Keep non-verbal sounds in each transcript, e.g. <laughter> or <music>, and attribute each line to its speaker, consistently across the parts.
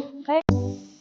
Speaker 1: काय
Speaker 2: You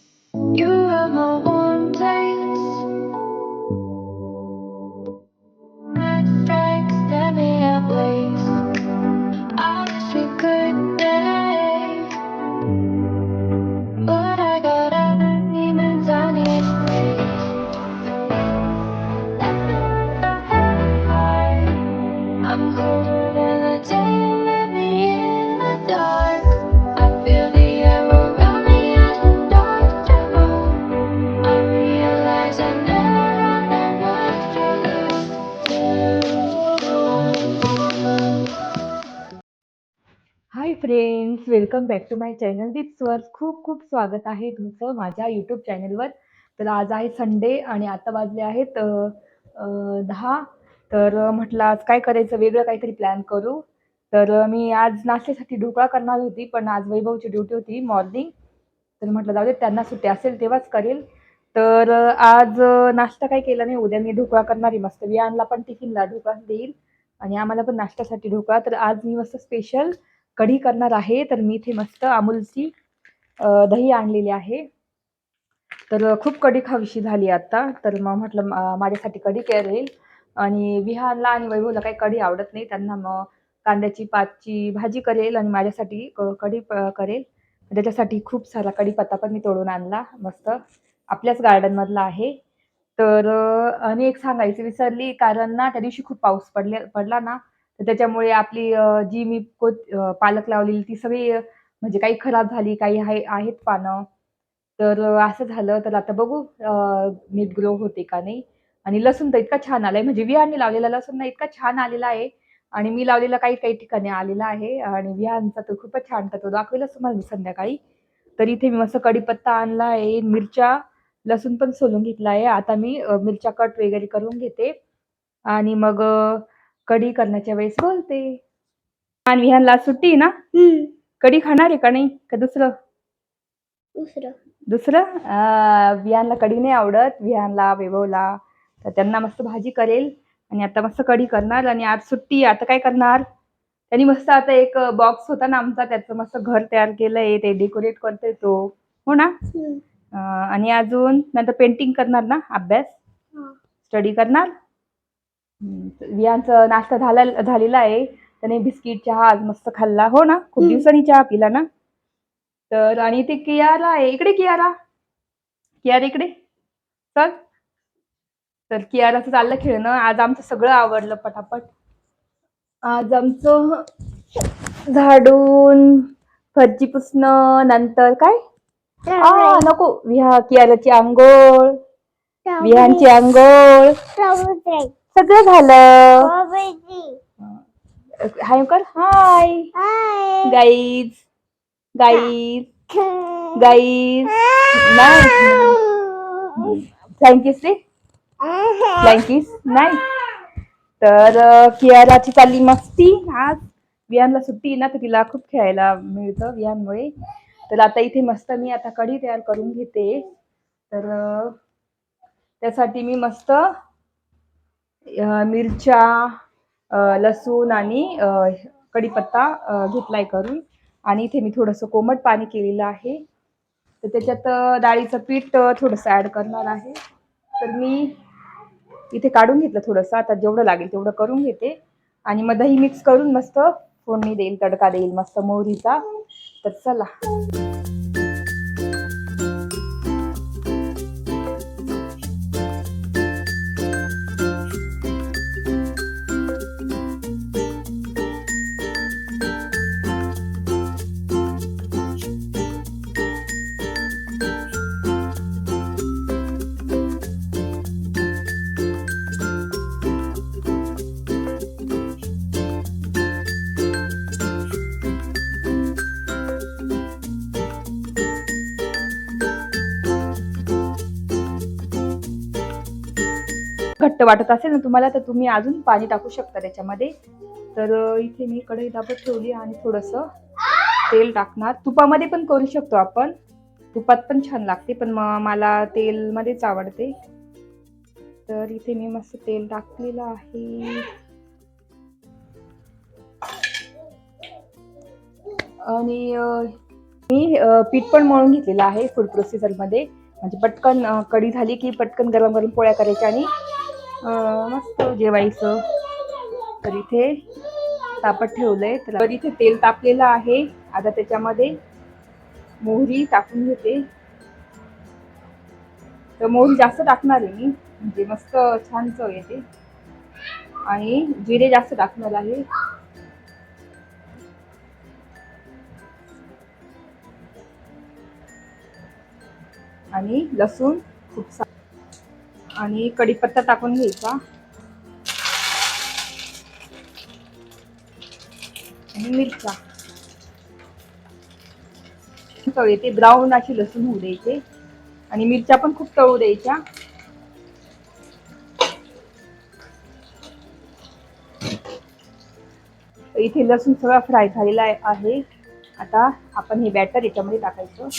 Speaker 1: friends welcome back to my channel this खूप खूप स्वागत आहे तुमचं माझ्या यूट्यूब चॅनलवर तर आज आहे संडे आणि आता वाजले आहेत दहा. तर म्हटलं आज काय करायचं वेगळं काहीतरी प्लॅन करू. तर मी आज नाश्त्यासाठी ढोकळा करणार होती पण आज वैभवची ड्युटी होती मॉर्निंग तर म्हटलं जाऊ दे त्यांना सुट्टी असेल तेव्हाच करेल. तर आज नाश्ता काही केला नाही उद्या मी ढोकळा करणार आहे मस्त. वियानला पण टिफिनला ढोकळा देईल आणि आम्हाला पण नाश्त्यासाठी ढोकळा. तर आज मी मस्त स्पेशल कढी करणार आहे. तर मी इथे मस्त अमूलची दही आणलेली आहे. तर खूप कढी खावीशी झाली आता. तर मग म्हटलं माझ्यासाठी कढी करेल. आणि विहानला आणि वैभवला काही कढी आवडत नाही. त्यांना मग कांद्याची पातची भाजी करेल आणि माझ्यासाठी क- कढी प- करेल. त्याच्यासाठी खूप सारा कढीपत्ता पण मी तोडून आणला. मस्त. आपल्याच गार्डनमधला आहे. तर आणि एक सांगायचं विसरली. कारण ना त्या दिवशी खूप पाऊस पडले पडला ना. तर त्याच्यामुळे आपली जी मी को पालक लावलेली ती सगळी म्हणजे काही खराब झाली काही आहे आहेत पानं. तर असं झालं. तर आता बघू अ, नीट ग्रो होते का नाही. आणि लसूण तर इतका छान आलाय. म्हणजे विहानी लावलेला लसूण ना इतका छान आलेला आहे. आणि मी लावलेला काही काही ठिकाणी आलेला आहे. आणि विहानचा तर खूपच छान तर तो दाखवेलच तुम्हाला मी संध्याकाळी. तर इथे मी मस्त कढीपत्ता आणला आहे. मिरच्या लसूण पण सोलून घेतला आहे. आता मी मिरच्या कट वगैरे करून घेते. आणि मग कढी करण्याच्या वेळेस बोलते. आणि विहानला सुट्टी ना? कढी खाणार आहे का नाही? का दुसरं?
Speaker 3: दुसरं.
Speaker 1: दुसरं? अं, विहानला कढी नाही आवडत. विहानला वैभवला. तर त्यांना मस्त भाजी करेल. आणि आता मस्त कढी करणार. आणि आज सुट्टी आता काय करणार? त्यांनी मस्त आता एक बॉक्स होता ना आमचा. त्याचं मस्त घर तयार केलंय. ते डेकोरेट करते तो. हो ना? आणि अजून नंतर पेंटिंग करणार ना? अभ्यास? स्टडी करणार? विहानचा नाश्ता झाला झालेला आहे. त्याने बिस्किट चहा आज मस्त खाल्ला. हो ना? खूप. दिवसांनी चहा पिला ना? तर आणि ते कियारा आहे. इकडे कियारा. कियारा इकडे. चल. तर कियाराचं चाललं खेळणं. आज आमचं सगळं आवडलं पटापट. आज आमचं झाडून फरची पुसणं नंतर काय? आ, नको. विहा कियाराची आंघोळ. विहानची आंघोळ. सगळं झालं. हाय कर हाय. गाईज गाईज गाईज नाही फ्लँकीस रे फ्लँकीस नाही तर कियाराची चालली मस्ती. आज विहानला सुट्टी ना तर तिला खूप खेळायला मिळतं विहानमुळे. तर आता इथे मस्त मी आता कढी तयार करून घेते. तर त्यासाठी मी मस्त मिरच्या लसूण आणि कढीपत्ता अं, घेतलाय करून. आणि इथे मी थोडंसं कोमट पाणी केलेलं आहे. तर त्याच्यात डाळीचं पीठ थोडंसं ॲड करणार आहे. तर मी इथे काढून घेतलं थोडंसं. आता जेवढं लागेल तेवढं करून घेते. आणि मग दही मिक्स करून मस्त फोडणी देईल तडका देईल मस्त मोहरीचा. तर चला. घट्ट वाटत असेल ना तुम्हाला तर तुम्ही अजून पाणी टाकू शकता त्याच्यामध्ये. तर इथे मी कढई दाबत ठेवली आणि थोडंसं तेल टाकणार. तुपामध्ये पण करू शकतो आपण. तुपात पण छान लागते पण मग मला तेलमध्येच आवडते. तर इथे मी मस्त तेल टाकलेलं आहे. आणि मी पीठ पण मळून घेतलेलं आहे फूड प्रोसेसरमध्ये म्हणजे पटकन कढी झाली की पटकन गरम गरम पोळ्या करायच्या आणि मस्त जेवायचं. तर इथे तापत ठेवलंय. तर इथे तेल तापलेलं आहे. आता त्याच्यामध्ये मोहरी टाकून घेते. तर मोहरी जास्त टाकणार आहे मी. म्हणजे मस्त छान चव येते. आणि जिरे जास्त टाकणार आहे. आणि लसूण खूप सा आणि कढीपत्ता टाकून घ्यायचा. आणि मिरच्या. तळू येते ब्राऊन अशी लसूण होऊ द्यायचे. आणि मिरच्या पण खूप तळू द्यायच्या. इथे लसूण सगळा फ्राय झालेला आहे. आता आपण हे बॅटर याच्यामध्ये टाकायचं.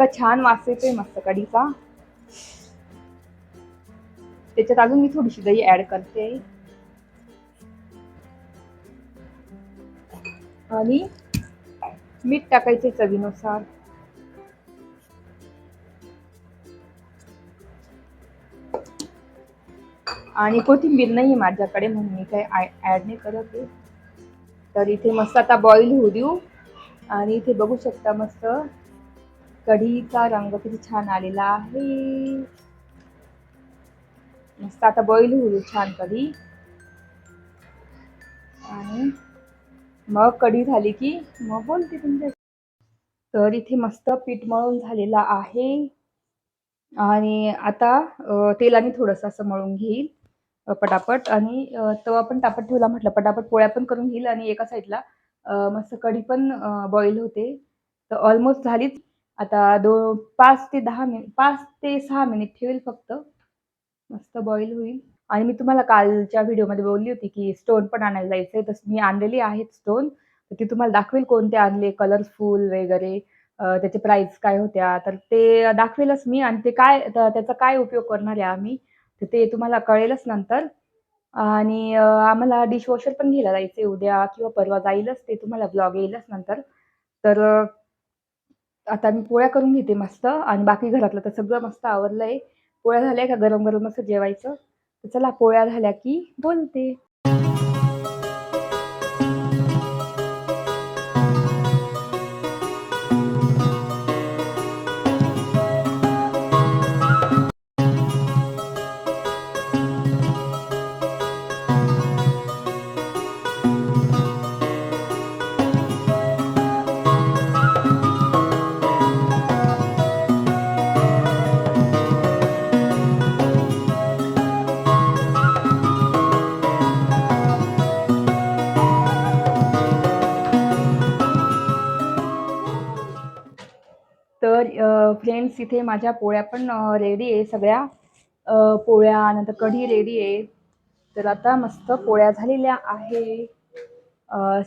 Speaker 1: इतका छान वास येतोय मस्त कढीचा. त्याच्यात अजून मी थोडीशी दही ऍड करते. आणि मीठ टाकायचे चवीनुसार. आणि कोथिंबीर नाही माझ्याकडे म्हणून मी काही ऍड नाही करत आहे. तर इथे मस्त आता बॉईल होऊ देऊ. आणि इथे बघू शकता मस्त कढीचा रंग किती छान आलेला आहे. मस्त आता बॉईल होईल छान कढी. आणि मग कढी झाली की मग बोलते तुमच्या. तर इथे मस्त पीठ मळून झालेला आहे. आणि आता तेलाने थोडंसं असं मळून घेईल पटापट. आणि तवा पण तापट ठेवला म्हटलं पटापट पोळ्या पण करून घेईल. आणि एका साईडला मस्त कढी पण बॉईल होते. तर ऑलमोस्ट झालीच. आता दो पाच ते दहा मिनिट पाच ते सहा मिनिट ठेवेल फक्त. मस्त बॉईल होईल. आणि मी तुम्हाला कालच्या व्हिडिओमध्ये बोलली होती की स्टोन पण आणायला जायचं आहे तसं मी आणलेली आहेत स्टोन तर ती तुम्हाला दाखवेल कोणते आणले कलरफुल वगैरे. त्याचे प्राईस काय होत्या. तर ते दाखवेलच मी. आणि ते काय त्याचा काय उपयोग करणार आहे आम्ही तर ते तुम्हाला कळेलच नंतर. आणि आम्हाला डिशवॉशर पण घ्यायला जायचं आहे उद्या किंवा परवा जाईलच. ते तुम्हाला ब्लॉग येईलच नंतर. तर आता मी पोळ्या करून घेते मस्त. आणि बाकी घरातलं तर सगळं मस्त आवरलंय. पोळ्या झाल्या का? गरम गरम असं जेवायचं. तर चला पोळ्या झाल्या की बोलते. तिथे इथे माझ्या पोळ्या पण रेडी आहे. सगळ्या पोळ्या नंतर कढी रेडी आहे. तर आता मस्त पोळ्या झालेल्या आहे.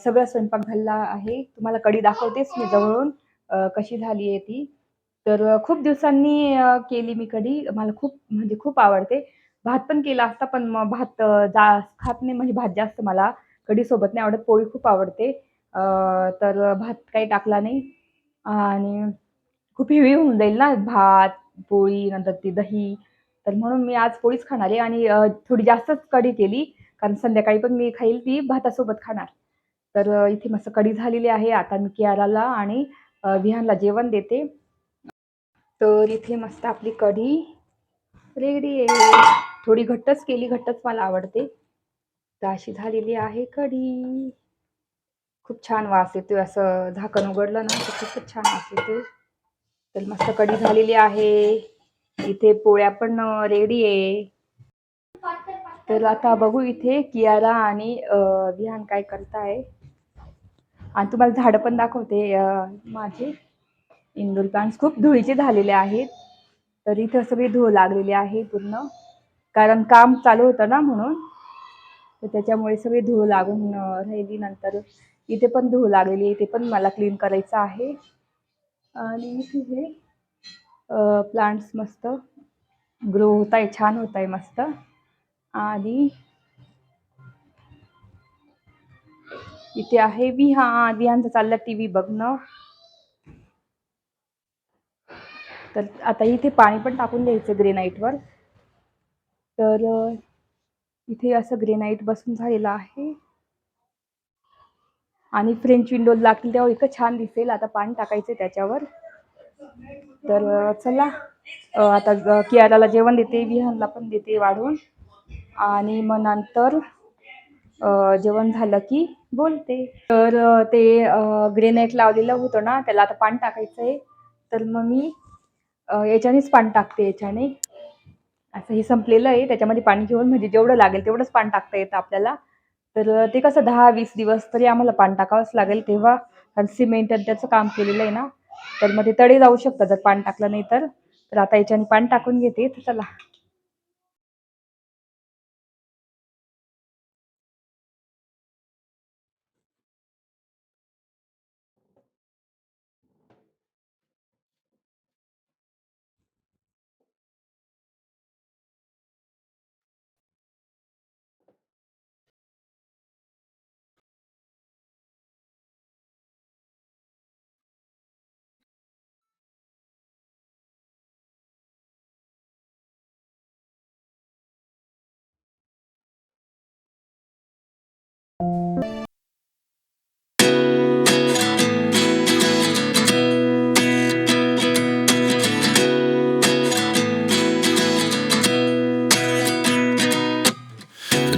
Speaker 1: सगळा स्वयंपाक झालेला आहे. तुम्हाला कढी दाखवतेच मी जवळून कशी झाली आहे ती. तर खूप दिवसांनी केली मी कढी. मला खूप म्हणजे खूप आवडते. भात पण केला असता पण मग भात जा खात नाही म्हणजे भात जास्त मला कढीसोबत नाही आवडत. पोळी खूप आवडते. तर भात काही टाकला नाही. आणि खूप हेवी होऊन जाईल ना भात, पोळी, नंतर ती दही. तर म्हणून मी आज पोळीच खाणार आहे आणि अ, थोडी जास्तच कढी केली. कारण संध्याकाळी पण मी खाईल ती भातासोबत खाणार. तर अ, इथे मस्त कढी झालेली आहे. आता मी कियाराला आणि अ, विहानला जेवण देते. तर इथे मस्त आपली कढी रेडी आहे. थोडी घट्टच केली, घट्टच मला आवडते. तर अशी झालेली आहे कढी. खूप छान वास येतोय असं झाकण उघडलं ना तर खूपच छान वास येतोय. तर मस्त कढी झालेली आहे. इथे पोळ्या पण रेडी आहे. तर आता बघू इथे कियारा आणि विहान काय करताय. आणि तुम्हाला झाडं पण दाखवते माझे इंदोर प्लांट्स खूप धुळीचे झालेले आहेत. तर इथं सगळी धूळ लागलेली आहे पूर्ण. कारण काम चालू होतं ना म्हणून. तर त्याच्यामुळे सगळी धूळ लागून राहिली. नंतर इथे पण धूळ लागलेली आहे. इथे पण मला क्लीन करायचं आहे. आणि इथे हे प्लांट्स मस्त ग्रो होत आहे छान होत आहे मस्त. आणि इथे आहे विहा विहांचा चाललं टी व्ही बघणं. तर आता इथे पाणी पण टाकून द्यायचं ग्रेनाईटवर. तर इथे असं ग्रेनाईट बसून झालेलं आहे. आणि फ्रेंच विंडोज लागतील तेव्हा इतकं छान दिसेल. आता पाणी टाकायचं त्याच्यावर. तर चला. आता कियाराला जेवण देते विहानला पण देते वाढून. आणि मग नंतर जेवण झालं की बोलते. तर ते ग्रेनाईट लावलेलं होतं ना त्याला आता पाणी टाकायचं आहे तर मग मी याच्यानेच पाणी टाकते याच्याने. असं हे संपलेलं आहे. त्याच्यामध्ये पाणी घेऊन म्हणजे जेवढं लागेल तेवढंच पाणी टाकता येतं आपल्याला. तर ते कसं दहा वीस दिवस तरी आम्हाला पाणी टाकावंच लागेल तेव्हा. कारण सिमेंट आणि त्याचं काम केलेलं आहे ना तर मग ते तडे जाऊ शकतात जर पाणी टाकलं नाही तर. तर आता याच्याने पाणी टाकून घेते तर चला.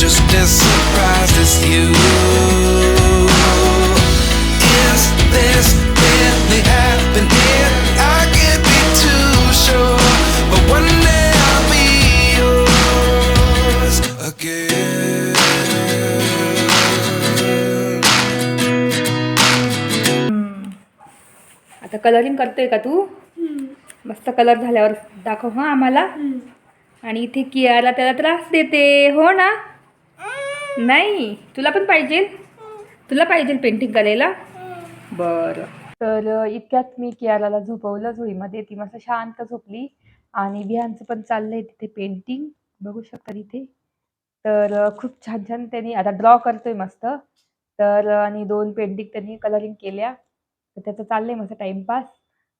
Speaker 4: just as surprised as you. Is this really happening? I can't be too sure, but one day I'll be yours again.
Speaker 1: आता कलरिंग करतोय का तू मस्त कलर झाल्यावर दाखव हा आम्हाला आणि इथे कियाला त्याला त्रास देते हो ना नाही तुला पण पाहिजे? तुला पाहिजे पेंटिंग करायला बरं. तर इतक्यात मी कियाराला झोपवलं झोळीमध्ये. ती मस्त शांत झोपली. आणि बिहानचं पण चाललंय तिथे पेंटिंग बघू शकता तिथे. तर खूप छान छान त्यांनी आता ड्रॉ करतोय मस्त. तर आणि दोन पेंटिंग त्यांनी कलरिंग केल्या. तर त्याचं चाललंय मस्त टाइमपास.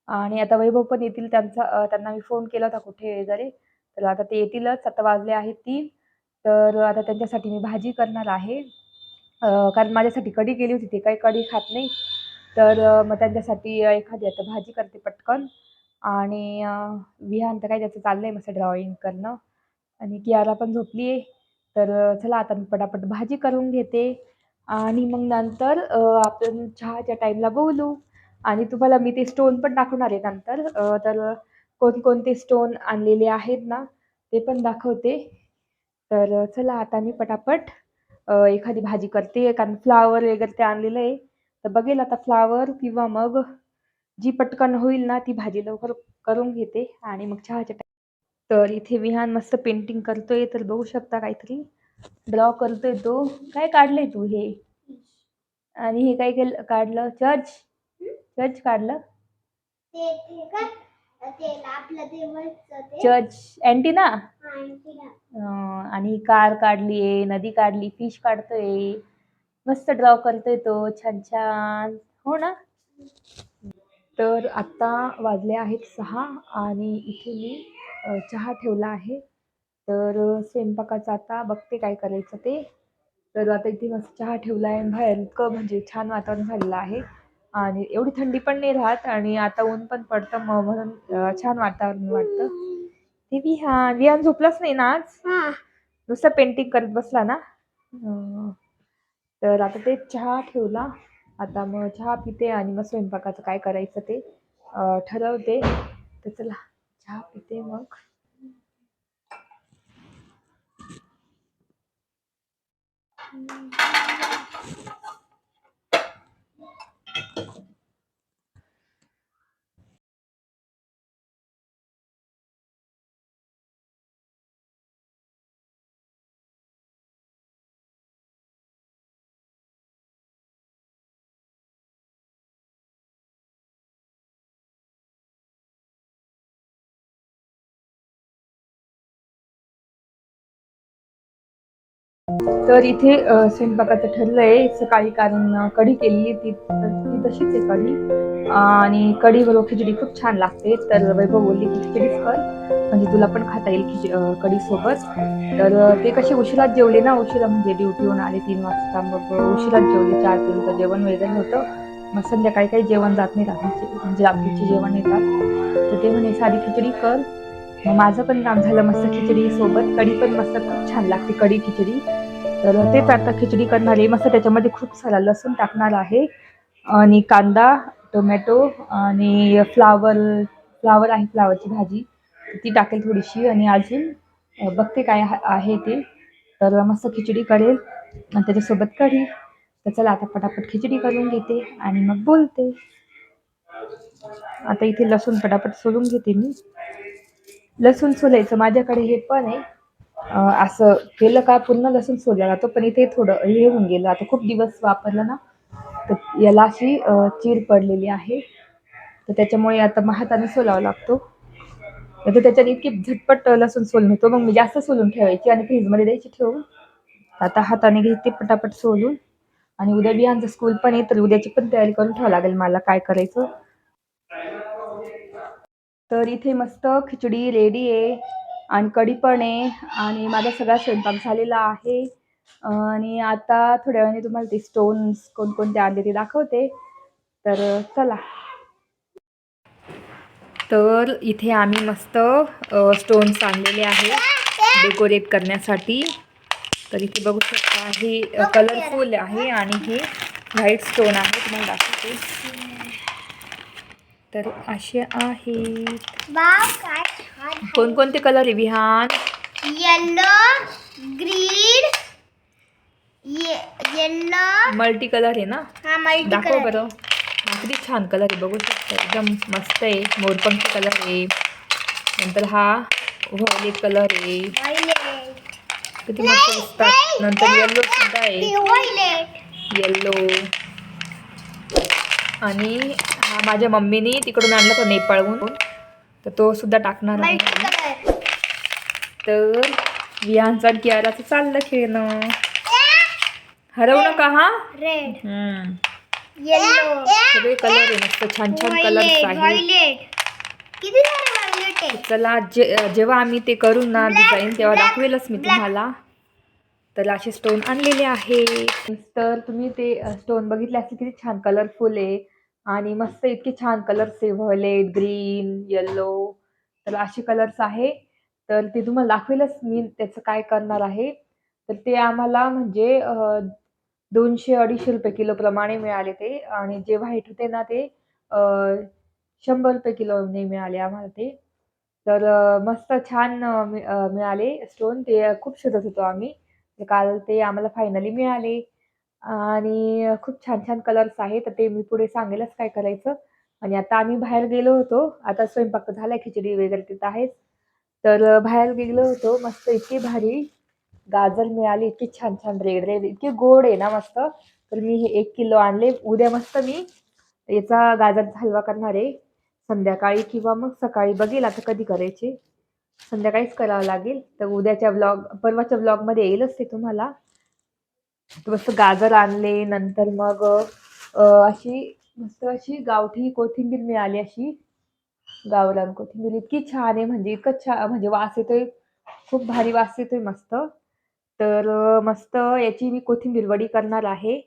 Speaker 1: आणि आता वैभव पण येतील त्यांचा त्यांना मी फोन केला होता कुठे वगैरे तर आता ते येतीलच. आता वाजले आहेत तीन. तर आता त्यांच्यासाठी मी भाजी करणार आहे. कारण माझ्यासाठी कढी केली होती ते काही कढी खात नाही. तर मग त्यांच्यासाठी एखादी आता भाजी करते पटकन. आणि विहान तर काय त्याचं चाललं आहे मस्त ड्रॉइंग करणं. आणि कियारा पण झोपली आहे तर चला आता मी पटापट भाजी करून घेते. आणि मग नंतर आपण चहाच्या टाईमला बोलू. आणि तुम्हाला मी ते स्टोन पण दाखवणार आहे नंतर. तर कोणकोणते स्टोन आणलेले आहेत ना ते पण दाखवते. तर चला आता मी पटापट एखादी भाजी करते. कारण फ्लावर वगैरे ते आणलेलं आहे. तर बघेल आता फ्लावर किंवा मग जी पटकन होईल ना ती भाजी लवकर करून घेते आणि मग चहाच्या तर इथे विहान मस्त पेंटिंग करतोय. तर बघू शकता काहीतरी. ड्रॉ करतोय तो. काय काढलंय तू हे? आणि हे काय केलं काढलं? चर्च चर्च काढलं? चर्च अँटीना आणि कार काढली आहे नदी काढली फिश काढतोय. मस्त ड्रॉ करतोय तो छान छान. हो ना? तर आत्ता वाजले आहेत सहा आणि इथे मी चहा ठेवला आहे. तर स्वयंपाकाचं आता बघते काय करायचं ते. तर आता इथे मस्त चहा ठेवला आहे बाहेर इतकं म्हणजे छान वातावरण झालेलं आहे. आणि एवढी थंडी पण नाही राहत आणि आता ऊन पण पडतं मग म्हणून छान वातावरण वाटतं. ते विहान विहान झोपलाच नाही ना आज?
Speaker 3: हा.
Speaker 1: नुसतं पेंटिंग करत बसला ना? तर आता ते चहा ठेवला. आता मग चहा पिते आणि मग स्वयंपाकाचं काय करायचं ते ठरवते. तर चला चहा पिते मग. तर इथे स्वयंपाकाचं स्वयंपाकाचं ठरलंय सकाळी कारण कढी केलेली ती. ती तशीच आहे कढी. आणि कढी बरोबर खिचडी खूप छान लागते. तर वैभव बोलली की खिचडीच कर. म्हणजे तुला पण खाता येईल खिच कढीसोबत कढी सोबत. तर ते कसे उशिरात जेवले ना उशिरा म्हणजे ड्युटीहून आले तीन वाजता. मग उशिरात जेवले चार पर्यंत जेवण वगैरे होतं. मग संध्याकाळी काही जेवण जात नाही रात्रीचे. म्हणजे रात्रीचे जेवण येतात. तर ते म्हणे साधी खिचडी कर. मग माझं पण काम झालं मस्त खिचडी सोबत. कढी पण मस्त खूप छान लागते. कढी खिचडी. तर तेच आता खिचडी करणार आहे. मस्त त्याच्यामध्ये खूप सारा लसूण टाकणार आहे. आणि कांदा टोमॅटो आणि फ्लावर फ्लावर आहे फ्लावरची भाजी. ती टाकेल थोडीशी आणि अजून बघते काय आहे ते. तर मस्त खिचडी करेल. आणि त्याच्यासोबत कढी. तर चला आता पटापट खिचडी करून घेते आणि मग बोलते. आता इथे लसूण पटापट सोलून घेते मी. लसूण सोलायचं माझ्याकडे हे पण आहे. असं केलं का पूर्ण लसूण सोलला जातो पण इथे थोडं हे होऊन गेलं. आता खूप दिवस वापरलं ना तर याला अशी चीर पडलेली आहे. तर त्याच्यामुळे आता मग हाताने सोलावा लागतो. तर त्याच्याने इतकी झटपट लसूण सोलून होतो. मग मी जास्त सोलून ठेवायची आणि फ्रीजमध्ये द्यायची ठेवून. आता हाताने घेते पटापट सोलून. आणि उद्या बियांचं स्कूल पण आहे तर उद्याची पण तयारी करून ठेवावं लागेल मला काय करायचं. तर इथे मस्त खिचडी रेडी आहे. आणि कढी पण आहे आणि माझा सगळा स्वयंपाक झालेला आहे. आणि आता थोड्या वेळाने तुम्हाला ते स्टोन्स कोणकोणते आणले ते दाखवते. तर चला. तर इथे आम्ही मस्त स्टोन्स आणलेले आहे डेकोरेट करण्यासाठी. तर इथे बघू शकता हे कलरफुल आहे आणि हे व्हाईट स्टोन आहे. तुम्हाला दाखवते. तर असे आहेत. कोणकोणते कलर आहे Vihaan?
Speaker 3: Yellow green yellow
Speaker 1: multi colour आहे ना?
Speaker 3: हा मल्टी
Speaker 1: दाखव
Speaker 3: कलर
Speaker 1: बरं. हा, किती छान कलर आहे बघू शकता. एकदम मस्त आहे. मोरपंखी कलर आहे. नंतर हा व्हायलेट कलर आहे.
Speaker 3: व्हायलेट
Speaker 1: किती मस्त दिसतात. नंतर येल्लो सुद्धा आहे.
Speaker 3: व्हायलेट
Speaker 1: येल्लो आणि हा माझ्या मम्मीने तिकडून आणला तो नेपाळहून. तर तो सुद्धा टाकणार आहे.
Speaker 3: कलर
Speaker 1: तर विहानचा आणि कियाराचं चाललं खेळणं. हरवू नका हा?
Speaker 3: रेड. येलो
Speaker 1: सगळे कलर आहे मस्त छान छान
Speaker 3: व्हायलेट आहे?
Speaker 1: चला जे जेव्हा आम्ही ते करू ना डिझाईन तेव्हा दाखवेलच मी तुम्हाला. तर असे स्टोन आणलेले आहे. तर तुम्ही ते स्टोन बघितले असतील किती छान कलरफुल आहे. आणि मस्त इतके छान कलर्स आहे. व्हायलेट ग्रीन येल्लो तर असे कलर्स आहे. तर ते तुम्हाला दाखवेलच मी त्याचं काय करणार आहे. तर ते आम्हाला म्हणजे दोनशे अडीचशे रुपये किलो प्रमाणे मिळाले ते. आणि जे व्हाईट होते ना ते शंभर रुपये किलोने मिळाले आम्हाला ते. तर मस्त छान मि- मिळाले स्टोन ते खूप शोधत होतो आम्ही. तर काल ते आम्हाला फायनली मिळाले. आणि खूप छान छान कलर्स आहेत. तर ते मी पुढे सांगेलच काय करायचं. आणि आता आम्ही बाहेर गेलो होतो. आता स्वयंपाक झाला झालाय खिचडी वगैरे तिथं आहेच. तर बाहेर गेलो होतो. मस्त इतकी भारी गाजर मिळाली. इतकी छान छान रेड रेड इतकी गोड आहे ना मस्त. तर मी हे एक किलो आणले. उद्या मस्त मी याचा गाजरचा हलवा करणार आहे. संध्याकाळी किंवा मग सकाळी. बघेल आता कधी करायचे. संध्याकाळीच करावं लागेल. तर उद्याच्या ब्लॉग परवाच्या ब्लॉगमध्ये येईलच ते तुम्हाला. मस्त गाजर आणले नंतर मग अशी मस्त अशी गावठी कोथिंबीर मिळाली अशी. गावरान कोथिंबीर. इतकी छान आहे म्हणजे इतकं छान म्हणजे वास येतोय. खूप भारी वास येतोय मस्त. तर मस्त याची मी कोथिंबीर वडी करणार आहे.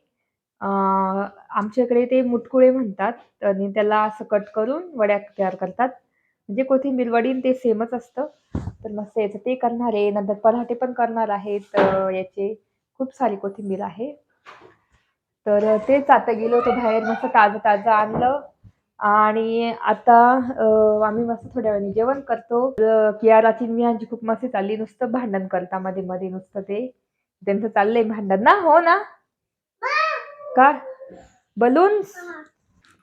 Speaker 1: आमच्याकडे ते मुटकुळे म्हणतात आणि त्याला असं कट करून वड्या तयार करतात. म्हणजे कोथिंबीर वडी ते सेमच असतं. तर मस्त याचं ते करणार आहे. नंतर पराठे पण करणार आहेत याचे. खूप सारी कोथिंबीर आहे. तर तेच आता गेलो होतो बाहेर मस्त ताजं ताजं आणलं. आणि आता आम्ही मस्त थोड्या वेळाने जेवण करतो. कियाराची मी यांची खूप मस्ती चालली नुसतं भांडण करता मध्ये मध्ये नुसतं ते. त्यांचं चाललंय भांडण ना? हो ना? का? बलून्स?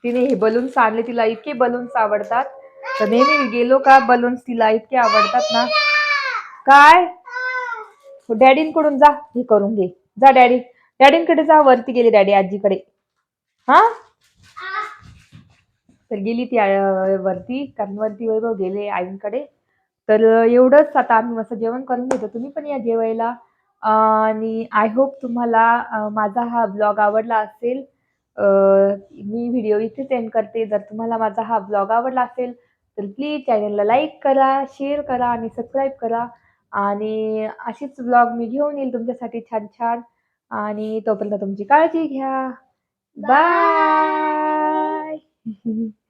Speaker 1: तिने हे बलून्स आणले तिला इतके बलून्स आवडतात. तर नेहमी गेलो का बलून्स तिला इतके आवडतात ना? काय? डॅडींकडून जा हे करून घे. जा डॅडी. डॅडींकडे जा वरती गेली डॅडी आजीकडे. हा? तर गेली ती वरती कारण वरती वैभव गेले आईंकडे. तर एवढंच आता आम्ही मस्त जेवण करून घेतो. तुम्ही पण या जेवायला. आणि आय होप तुम्हाला माझा हा ब्लॉग आवडला असेल मी व्हिडिओ इथेच एंड करते. जर तुम्हाला माझा हा ब्लॉग आवडला असेल तर प्लीज चॅनलला लाईक करा शेअर करा आणि सबस्क्राईब करा. आणि अशीच ब्लॉग मी घेऊन येईल तुमच्यासाठी छान छान. आणि तोपर्यंत तुमची काळजी घ्या. बाय <laughs>